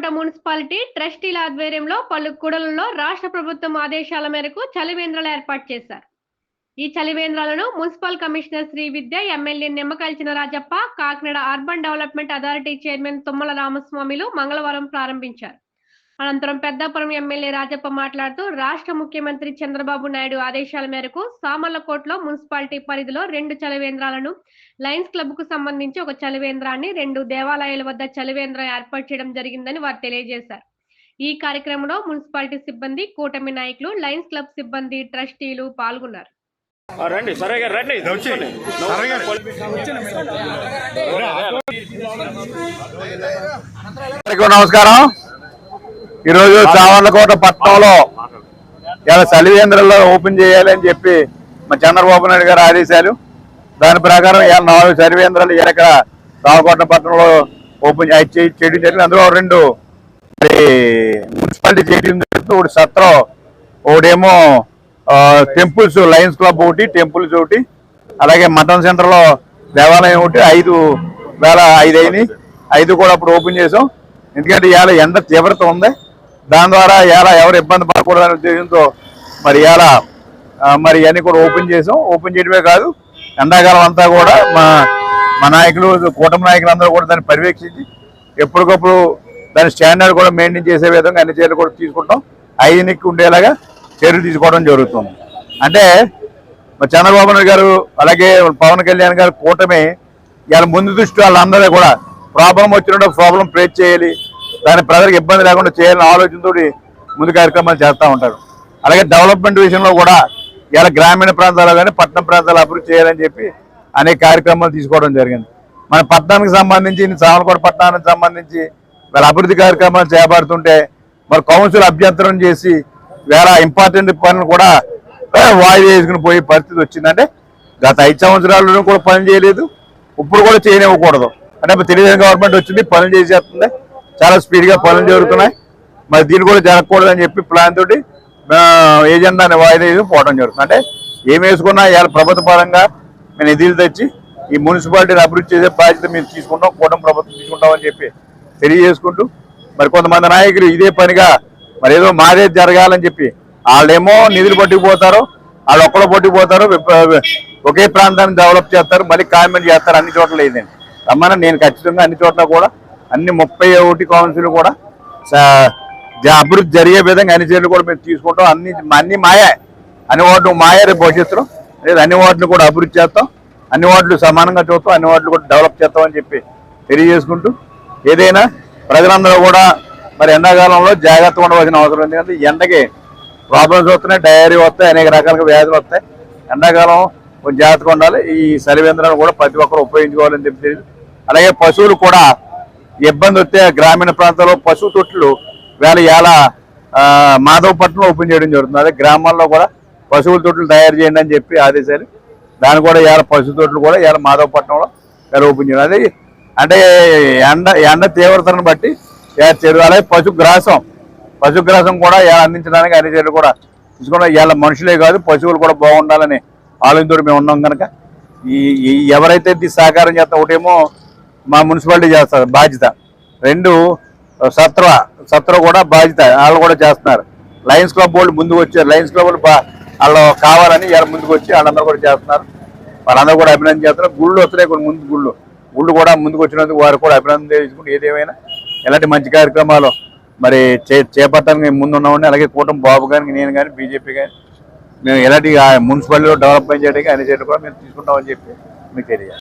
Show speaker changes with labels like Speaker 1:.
Speaker 1: Kakinada municipality ట్రస్టీల ఆధ్వర్యంలో పలు కుడలలో రాష్ట్ర ప్రభుత్వం ఆదేశాల మేరకు చలివేంద్రాలు ఏర్పాటు చేశారు. ఈ చలివేంద్రాలను municipal commissioner Sri Vidya MLA నిమ్మకాల్చిన Rajappa Kakinada urban development authority chairman Tummala రామస్వామిలు మంగళవారం ప్రారంభించారు. అనంతరం పెద్దాపురం ఎమ్మెల్యే రాజప్ప మాట్లాడుతూ రాష్ట్ర ముఖ్యమంత్రి చంద్రబాబు నాయుడు ఆదేశాల మేరకు సామర్లకోటలో మున్సిపాలిటీ పరిధిలో రెండు చలివేంద్రాలను లయన్స్ క్లబ్కు సంబంధించి ఒక చలివేంద్రాన్ని రెండు దేవాలయాల వద్ద చలివేంద్రం ఏర్పాటు చేయడం జరిగిందని వారు తెలియజేశారు ఈ కార్యక్రమంలో మున్సిపాలిటీ సిబ్బంది కూటమి నాయకులు లయన్స్ క్లబ్ సిబ్బంది ట్రస్టీలు పాల్గొన్నారు
Speaker 2: రండి సరే గారు రండి
Speaker 3: నమస్కారం ఈరోజు చావర్లకోట పట్టణంలో ఇలా చలివేంద్రంలో ఓపెన్ చేయాలి అని చెప్పి మా చంద్రబాబు నాయుడు గారు ఆదేశాలు. దాని ప్రకారం ఇలా నాలుగు చలివేంద్రాలు ఇక్కడ చావకోట పట్టణంలో ఓపెన్ చేయడం జరిగింది. అందులో రెండు మరి మున్సిపాలిటీ చేయడం జరుగుతుంది. ఒకటి సత్రం ఒకటేమో టెంపుల్స్ లయన్స్ క్లబ్ ఒకటి టెంపుల్స్ ఒకటి అలాగే మటన్ సెంటర్లో దేవాలయం ఒకటి ఐదు వేల ఐదు అయినాయి. ఐదు కూడా అప్పుడు ఓపెన్ చేసాం. ఎందుకంటే ఇవాళ ఎండ తీవ్రత ఉంది. దాని ద్వారా ఎలా ఎవరు ఇబ్బంది పడకూడదనే ఉద్దేశంతో మరి ఎలా మరి ఇవన్నీ కూడా ఓపెన్ చేసాం. ఓపెన్ చేయడమే కాదు ఎండాకాలం అంతా కూడా మా మా నాయకులు కూటమి నాయకులు అందరూ కూడా దాన్ని పర్యవేక్షించి ఎప్పటికప్పుడు దాని స్టాండర్డ్ కూడా మెయింటైన్ చేసే విధంగా అన్ని చర్యలు కూడా తీసుకుంటాం. హైజీనిక్ ఉండేలాగా చర్యలు తీసుకోవడం జరుగుతుంది. అంటే మా చంద్రబాబు నాయుడు గారు అలాగే పవన్ కళ్యాణ్ గారు కూటమి ఇవాళ ముందు దృష్టి వాళ్ళందరూ కూడా ప్రాబ్లం వచ్చినప్పుడు ప్రాబ్లం ఫేస్ చేయాలి. దాని ప్రజలకు ఇబ్బంది లేకుండా చేయాలని ఆలోచనతో ముందు కార్యక్రమాలు చేస్తూ ఉంటారు. అలాగే డెవలప్మెంట్ విషయంలో కూడా ఇలా గ్రామీణ ప్రాంతాల్లో కానీ పట్టణ ప్రాంతాలు అభివృద్ధి చేయాలని చెప్పి అనేక కార్యక్రమాలు తీసుకోవడం జరిగింది. మన పట్టణానికి సంబంధించి సామలకోట పట్టణానికి సంబంధించి వాళ్ళ అభివృద్ధి కార్యక్రమాలు చేపడుతుంటే మరి కౌన్సిల్ అభ్యంతరం చేసి వేరే ఇంపార్టెంట్ పనులు కూడా వాయిదా వేసుకుని పోయే పరిస్థితి వచ్చిందంటే గత ఐదు సంవత్సరాల్లో కూడా పని చేయలేదు. ఇప్పుడు కూడా చేయనివ్వకూడదు. అంటే ఇప్పుడు తెలుగుదేశం గవర్నమెంట్ వచ్చింది పనులు చేసేస్తుంది. చాలా స్పీడ్గా పనులు జరుగుతున్నాయి. మరి దీన్ని కూడా జరగకూడదు అని చెప్పి ప్లాన్ తోటి ఏజెండాని వాయిదా వేసి పోవడం జరుగుతుంది. అంటే ఏం వేసుకున్నా ఇవాళ ప్రభుత్వ పరంగా మేము నిధులు తెచ్చి ఈ మున్సిపాలిటీని అభివృద్ధి చేసే బాధ్యత మేము తీసుకుంటాం కూటమి ప్రభుత్వం తీసుకుంటాం అని చెప్పి తెలియజేసుకుంటూ మరి కొంతమంది నాయకులు ఇదే పనిగా మరి ఏదో మాదే జరగాలని చెప్పి వాళ్ళేమో నిధులు పట్టుకుపోతారు వాళ్ళు ఒక్కడో పట్టుకుపోతారు ఒకే ప్రాంతాన్ని డెవలప్ చేస్తారు మళ్ళీ కామెంట్ చేస్తారు అన్ని చోట్ల లేదండి. రమ్మన్నా నేను ఖచ్చితంగా అన్ని చోట్ల కూడా అన్ని ముప్పై ఒకటి కౌన్సిల్ కూడా అభివృద్ధి జరిగే విధంగా అన్ని చర్యలు కూడా మేము తీసుకుంటాం. అన్ని అన్ని మాయే. అన్ని వార్డులు మాయే రేపు భవిష్యత్తులో. లేదు అన్ని వార్డులు కూడా అభివృద్ధి చేస్తాం. అన్ని వార్డులు సమానంగా చూస్తాం. అన్ని వార్డులు కూడా డెవలప్ చేస్తామని చెప్పి తెలియజేసుకుంటూ ఏదైనా ప్రజలందరూ కూడా మరి ఎండాకాలంలో జాగ్రత్తగా ఉండవలసిన అవసరం ఉంది. ఎందుకంటే ఎండకి ప్రాబ్లమ్స్ వస్తున్నాయి డయారీ వస్తాయి అనేక రకాలుగా వ్యాధులు వస్తాయి. ఎండాకాలం కొంచెం జాగ్రత్తగా ఉండాలి. ఈ సరివేంద్రాలు కూడా ప్రతి ఒక్కరు ఉపయోగించుకోవాలని చెప్పి తెలియదు అలాగే పశువులు కూడా ఇబ్బంది వస్తే గ్రామీణ ప్రాంతాల్లో పశువు తొట్లు వేళ ఎలా మాధవపట్నం ఓపెన్ చేయడం జరుగుతుంది. అదే గ్రామాల్లో కూడా పశువుల తొట్లు తయారు చేయండి అని చెప్పి ఆదేశాలు. దాని కూడా ఇవాళ పశు తొట్లు కూడా ఇవాళ మాధవపట్నంలో వేళ ఓపెన్ చేయడం. అదే అంటే ఎండ ఎండ తీవ్రతను బట్టి చెరువు అలాగే పశుగ్రాసం పశుగ్రాసం కూడా ఇవాళ అందించడానికి అన్ని చర్యలు కూడా తీసుకున్న ఇవాళ మనుషులే కాదు పశువులు కూడా బాగుండాలని ఆలోచనతో మేము ఉన్నాం కనుక. ఈ ఎవరైతే ఇది సహకారం చేస్తా ఒకటేమో మా మున్సిపాలిటీ చేస్తారు బాధ్యత. రెండు సత్ర సత్ర కూడా బాధ్యత. వాళ్ళు కూడా చేస్తున్నారు. లయన్స్ క్లబ్ వాళ్ళు ముందుకు వచ్చారు. లయన్స్ క్లబ్ వాళ్ళు వాళ్ళు కావాలని ఇవాళ ముందుకు వచ్చి వాళ్ళందరూ కూడా చేస్తున్నారు. వాళ్ళందరూ కూడా అభినందన చేస్తున్నారు. గుళ్ళు వస్తున్నాయి కొన్ని ముందు గుళ్ళు. గుళ్ళు కూడా ముందుకు వచ్చినందుకు వారు కూడా అభినందన తెలుసుకుంటూ ఏదేమైనా ఎలాంటి మంచి కార్యక్రమాలు మరి చే చేపట్టడానికి ముందున్నామని అలాగే కూటమి బాబు కానీ నేను కానీ బీజేపీ కానీ మేము ఎలాంటి మున్సిపాలిటీలో డెవలప్మెంట్ చేయడానికి అన్ని చర్యలు కూడా మేము తీసుకుంటామని చెప్పి మీకు తెలియాలి